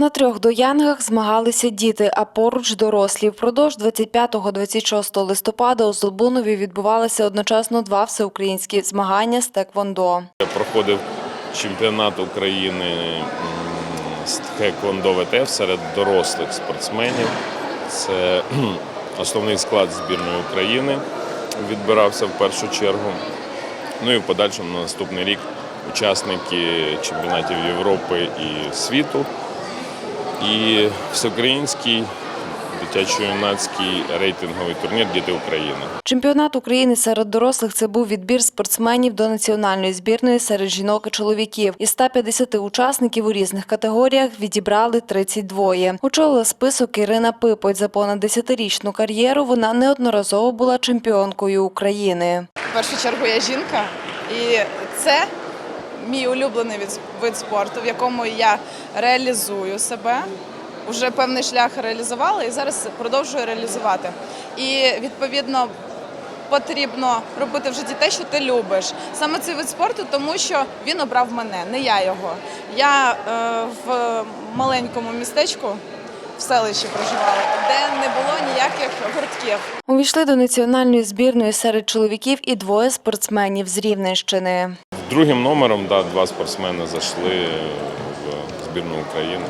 На трьох доянгах змагалися діти, а поруч дорослі. Впродовж 25-26 листопада у Золбунові відбувалися одночасно два всеукраїнські змагання з теквондо. Проходив чемпіонат України з тхеквондо ВТФ серед дорослих спортсменів. Це основний склад збірної України відбирався в першу чергу. Ну і в подальшому на наступний рік учасники чемпіонатів Європи і світу. І всеукраїнський дитячо-юнацький рейтинговий турнір Діти України. Чемпіонат України серед дорослих це був відбір спортсменів до національної збірної серед жінок і чоловіків. Із 150 учасників у різних категоріях відібрали 32. Очолила список Ірина Пипоть. За понад 10-річну кар'єру вона неодноразово була чемпіонкою України. В першу чергу я жінка, і це мій улюблений вид спорту, в якому я реалізую себе. Уже певний шлях реалізувала і зараз продовжую реалізувати. І відповідно потрібно робити в житті те, що ти любиш. Саме цей вид спорту, тому що він обрав мене, не я його. Я е, в маленькому містечку в селищі проживала, де не було ніяких гуртків. Увійшли до національної збірної серед чоловіків і двоє спортсменів з Рівненщини. Другим номером да, два спортсмени зайшли в збірну України.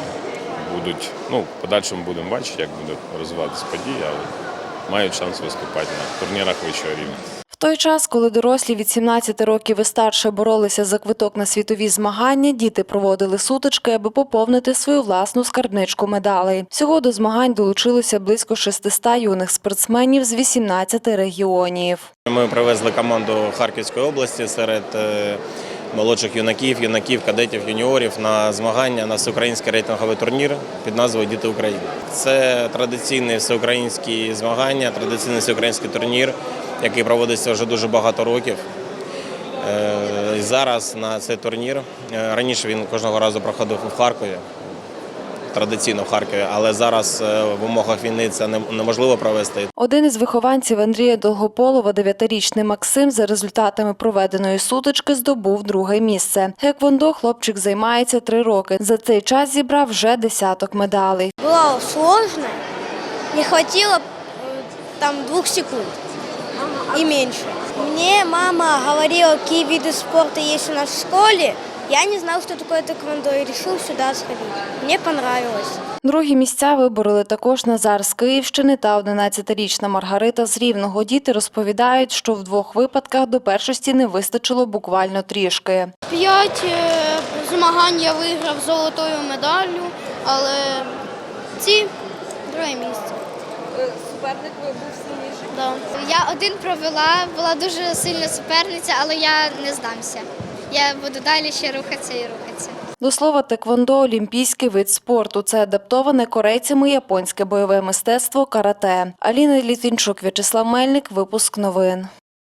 Будуть, ну, подальшому будемо бачити, як буде розвиватися події, але мають шанс виступати на турнірах вищого рівня. Той час, коли дорослі від 17 років і старше боролися за квиток на світові змагання, діти проводили сутички, аби поповнити свою власну скарбничку медалей. Всього до змагань долучилося близько 600 юних спортсменів з 18 регіонів. Ми привезли команду Харківської області серед е, молодших юнаків, юнаків, кадетів, юніорів на змагання на всеукраїнський рейтинговий турнір під назвою Діти України. Це традиційні всеукраїнські змагання, традиційний всеукраїнський турнір, який проводиться вже дуже багато років. Е, зараз на цей турнір е, раніше він кожного разу проходив у Харкові. Традиційно в Харкові, але зараз е, в умовах війни це неможливо провести. Один із вихованців Андрія Долгополова, дев'ятирічний Максим, за результатами проведеної сутички здобув друге місце. Геквондо хлопчик займається три роки. За цей час зібрав вже десяток медалей. Было сложно, не хватило э, там двух секунд и меньше. Мне мама говорила, какие виды спорта есть у нас в школе. Я не знал, что такое тэквондо и решил сюда сходить. Мне понравилось. Другі місця вибороли також Назар з Київщини та 11-річна Маргарита з Рівного. Діти розповідають, що в двох випадках до першості не вистачило буквально трішки. П'ять е, змагань я виграв золотою медаллю, але ці друге місце. Суперник був сильніший. Да. Я один провела, була дуже сильна суперниця, але я не здамся. Я буду далі ще рухатися і рухатися. До слова, теквондо – олімпійський вид спорту. Це адаптоване корейцями японське бойове мистецтво карате. Аліна Літвінчук, В'ячеслав Мельник. Випуск новин.